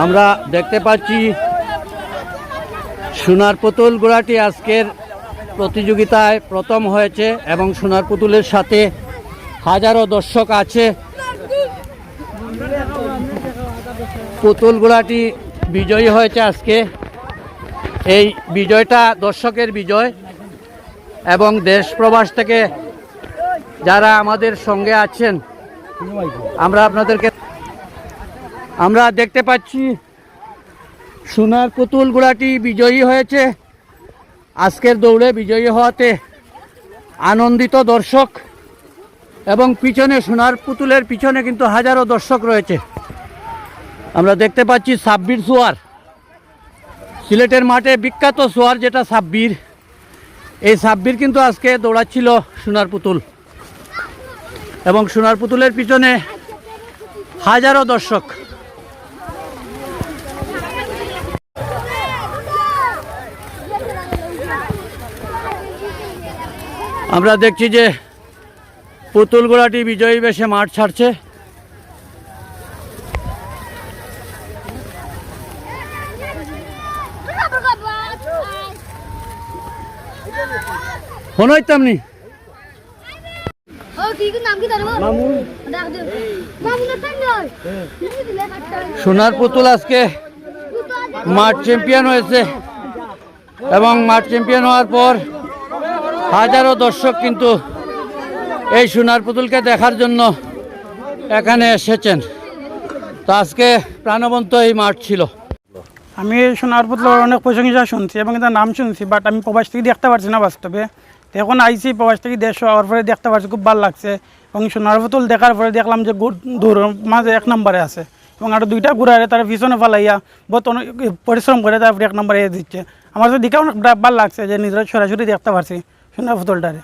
আমরা দেখতে পাচ্ছি সোনার পুতুল গোড়াটি আজকের প্রতিযোগিতায় প্রথম হয়েছে এবং সোনার পুতুলের সাথে হাজারো দর্শক আছে। পুতুল গোড়াটি বিজয়ী হয়েছে আজকে। এই বিজয়টা দর্শকের বিজয় এবং দেশ প্রবাস থেকে যারা আমাদের সঙ্গে আছেন, আমরা আপনাদেরকে আমরা দেখতে পাচ্ছি সোনার পুতুল গুড়াটি বিজয়ী হয়েছে। আজকের দৌড়ে বিজয়ী হওয়াতে আনন্দিত দর্শক এবং পিছনে সোনার পুতুলের পিছনে কিন্তু হাজারো দর্শক রয়েছে। আমরা দেখতে পাচ্ছি সাব্বির সোয়ার। সিলেটের মাঠে বিখ্যাত সোয়ার যেটা সাব্বির। এই সাব্বির কিন্তু আজকে দৌড়াচ্ছিল সোনার পুতুল। এবং সোনার পুতুলের পিছনে হাজারো দর্শক আমরা দেখছি যে পুতুল গোড়াটি বিজয়ী বেশে মাঠ ছাড়ছে। শোনাইতাম নি ও কি কি নাম কি তার মামুন ডাক দে মামুন না তাই নয় কি দিলে কাটটা সোনার পুতুল আজকে মাঠ চ্যাম্পিয়ন হয়েছে এবং মাঠ চ্যাম্পিয়ন হওয়ার পর হাজারো দর্শক কিন্তু এই সোনার পুতুলকে দেখার জন্য এখানে এসেছেন। তো আজকে প্রাণবন্ত এই মাঠ ছিল। আমি সোনার পুতলার অনেক প্রশংসা শুনছি এবং তার নাম শুনছি বাট আমি প্রবাস থেকে দেখতে পারছি না বাস্তবে। এখন আইসি প্রবাস থেকে দেশ হওয়ার পরে দেখতে পারছি, খুব ভালো লাগছে। এবং সোনার পুতুল দেখার পরে দেখলাম যে দূর মাঝে এক নম্বরে আছে। এবং আরও দুইটা ঘুরারে তারা পিছনে ফালাইয়া বহুত পরিশ্রম করে তারপরে এক নম্বরে দিচ্ছে। আমার তো দেখে অনেক ভালো লাগছে যে নিজেরা সরাসরি দেখতে পারছি। সোনার পুতুলটারে